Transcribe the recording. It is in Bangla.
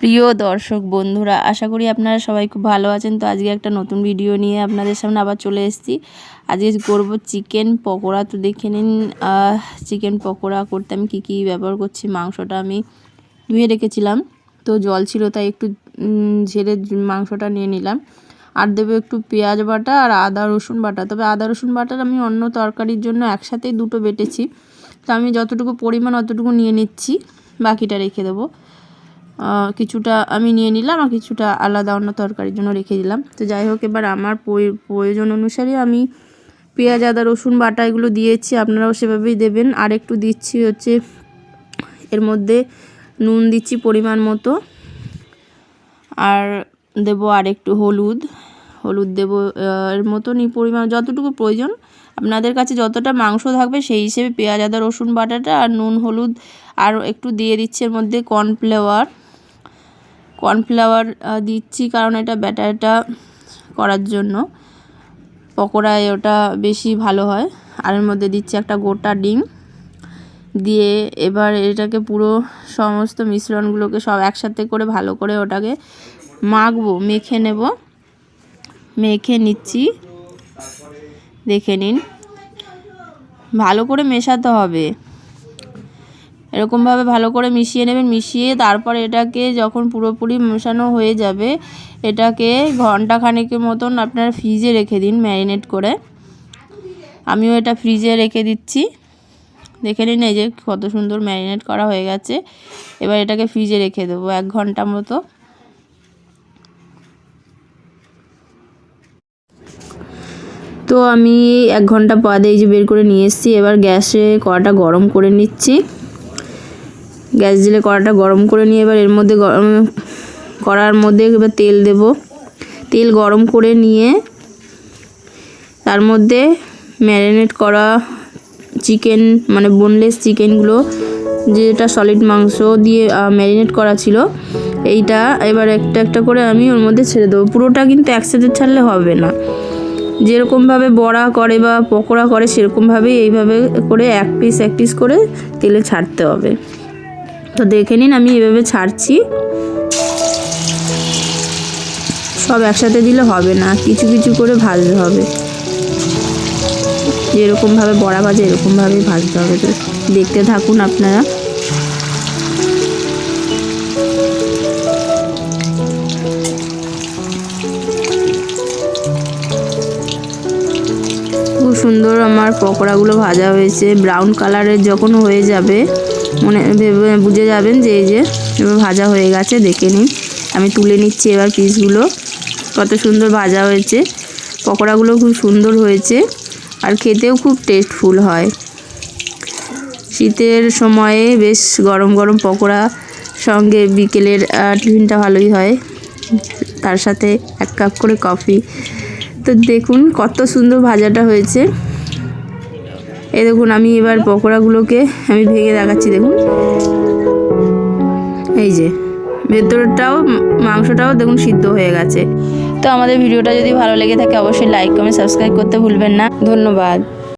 প্রিয় দর্শক বন্ধুরা, আশা করি আপনারা সবাই খুব ভালো আছেন। তো আজকে একটা নতুন ভিডিও নিয়ে আপনাদের সামনে আবার চলে এসেছি। আজকে করব চিকেন পকোড়া। তো দেখে নিন চিকেন পকোড়া করতে আমি কী কী ব্যবহার করছি, মাংসটা আমি ধুয়ে রেখেছিলাম। তো জল ছিল, তাই একটু ঝেড়ে মাংসটা নিয়ে নিলাম। আর দেবো একটু পেঁয়াজ বাটা আর আদা রসুন বাটা। তবে আদা রসুন বাটার আমি অন্য তরকারির জন্য একসাথেই দুটো বেটেছি। তো আমি যতটুকু পরিমাণ অতটুকু নিয়ে নিচ্ছি, বাকিটা রেখে দেবো। কিছুটা আমি নিয়ে নিলাম আর কিছুটা আলাদা অন্য তরকারির জন্য রেখে দিলাম। তো যাই হোক, এবার আমার প্রয়োজন অনুসারে আমি পেঁয়াজ, আদা, রসুন, বাটা এগুলো দিয়েছি। আপনারাও সেভাবেই দেবেন। আর একটু দিচ্ছি হচ্ছে, এর মধ্যে নুন দিচ্ছি পরিমাণ মতো। আর দেবো আর একটু হলুদ। হলুদ দেবো এর মতনই পরিমাণ, যতটুকু প্রয়োজন। আপনাদের কাছে যতটা মাংস থাকবে সেই হিসেবে পেঁয়াজ, আদা, রসুন, বাটাটা আর নুন, হলুদ আর একটু দিয়ে দিচ্ছে এর মধ্যে কর্নফ্লেওয়ার। কর্নফ্লাওয়ার দিচ্ছি কারণ এটা ব্যাটারটা করার জন্য। পকোড়ায় ওটা বেশি ভালো হয়। আর এর মধ্যে দিচ্ছি একটা গোটা ডিম। দিয়ে এবার এটাকে পুরো সমস্ত মিশ্রণগুলোকে সব একসাথে করে ভালো করে ওটাকে মাখবো, মেখে নেব। মেখে নিচ্ছি। দেখে নিন। ভালো করে মেশাতে হবে। এরকমভাবে ভালো করে মিশিয়ে নেবেন, মিশিয়ে তারপর এটাকে যখন পুরোপুরি মেশানো হয়ে যাবে, এটাকে ঘণ্টা খানেকের মতন আপনার ফ্রিজে রেখে দিন ম্যারিনেট করে। আমিও এটা ফ্রিজে রেখে দিচ্ছি। দেখে নিন এই যে কত সুন্দর ম্যারিনেট করা হয়ে গেছে। এবার এটাকে ফ্রিজে রেখে দেবো এক ঘণ্টা মতো। তো আমি এক ঘণ্টা বাদে এই যে বের করে নিয়ে এসেছি, এবার গ্যাসে কড়াটা গরম করে নিচ্ছি। গ্যাস দিলে কড়াটা গরম করে নিয়ে এবার এর মধ্যে গরম কড়ার মধ্যে এবার তেল দেব। তেল গরম করে নিয়ে তার মধ্যে ম্যারিনেট করা চিকেন মানে বোনলেস চিকেনগুলো, যেটা সলিড মাংস দিয়ে ম্যারিনেট করা ছিল, এইটা এবার একটা একটা করে আমি ওর মধ্যে ছেড়ে দেবো। পুরোটা কিন্তু একসাথে ছাড়লে হবে না। যেরকমভাবে বড়া করে বা পকোড়া করে, সেরকমভাবেই এইভাবে করে এক পিস এক পিস করে তেলে ছাড়তে হবে। তো দেখে নিন, আমি এভাবে ছাড়ছি। সব একসাথে দিলে হবে না, কিছু কিছু করে ভাজতে হবে। যেরকমভাবে বড়া ভাজে, এরকমভাবেই ভাজতে হবে। তো দেখতে থাকুন আপনারা। খুব সুন্দর আমার পকোড়াগুলো ভাজা হয়েছে। ব্রাউন কালারের যখন হয়ে যাবে মনে ভেবে বুঝে যাবেন যে এই যে এবার ভাজা হয়ে গেছে, দেখে নিন। আমি তুলে নিচ্ছি এবার পিসগুলো। কত সুন্দর ভাজা হয়েছে। পকোড়াগুলো খুব সুন্দর হয়েছে আর খেতেও খুব টেস্টফুল হয়। শীতের সময়ে বেশ গরম গরম পকোড়া সঙ্গে বিকেলের টিফিনটা ভালোই হয়। তার সাথে এক কাপ করে কফি তো দেখুন কত সুন্দর ভাজাটা হয়েছে। এই দেখুন, আমি এবার পকোড়াগুলোকে আমি ভেঙে দেখাচ্ছি, দেখুন। এই যে, ভেতরটাও, মাংসটাও দেখুন সিদ্ধ হয়ে গেছে। তো আমাদের ভিডিওটা যদি ভালো লেগে থাকে, অবশ্যই লাইক কমেন্ট সাবস্ক্রাইব করতে ভুলবেন না। ধন্যবাদ।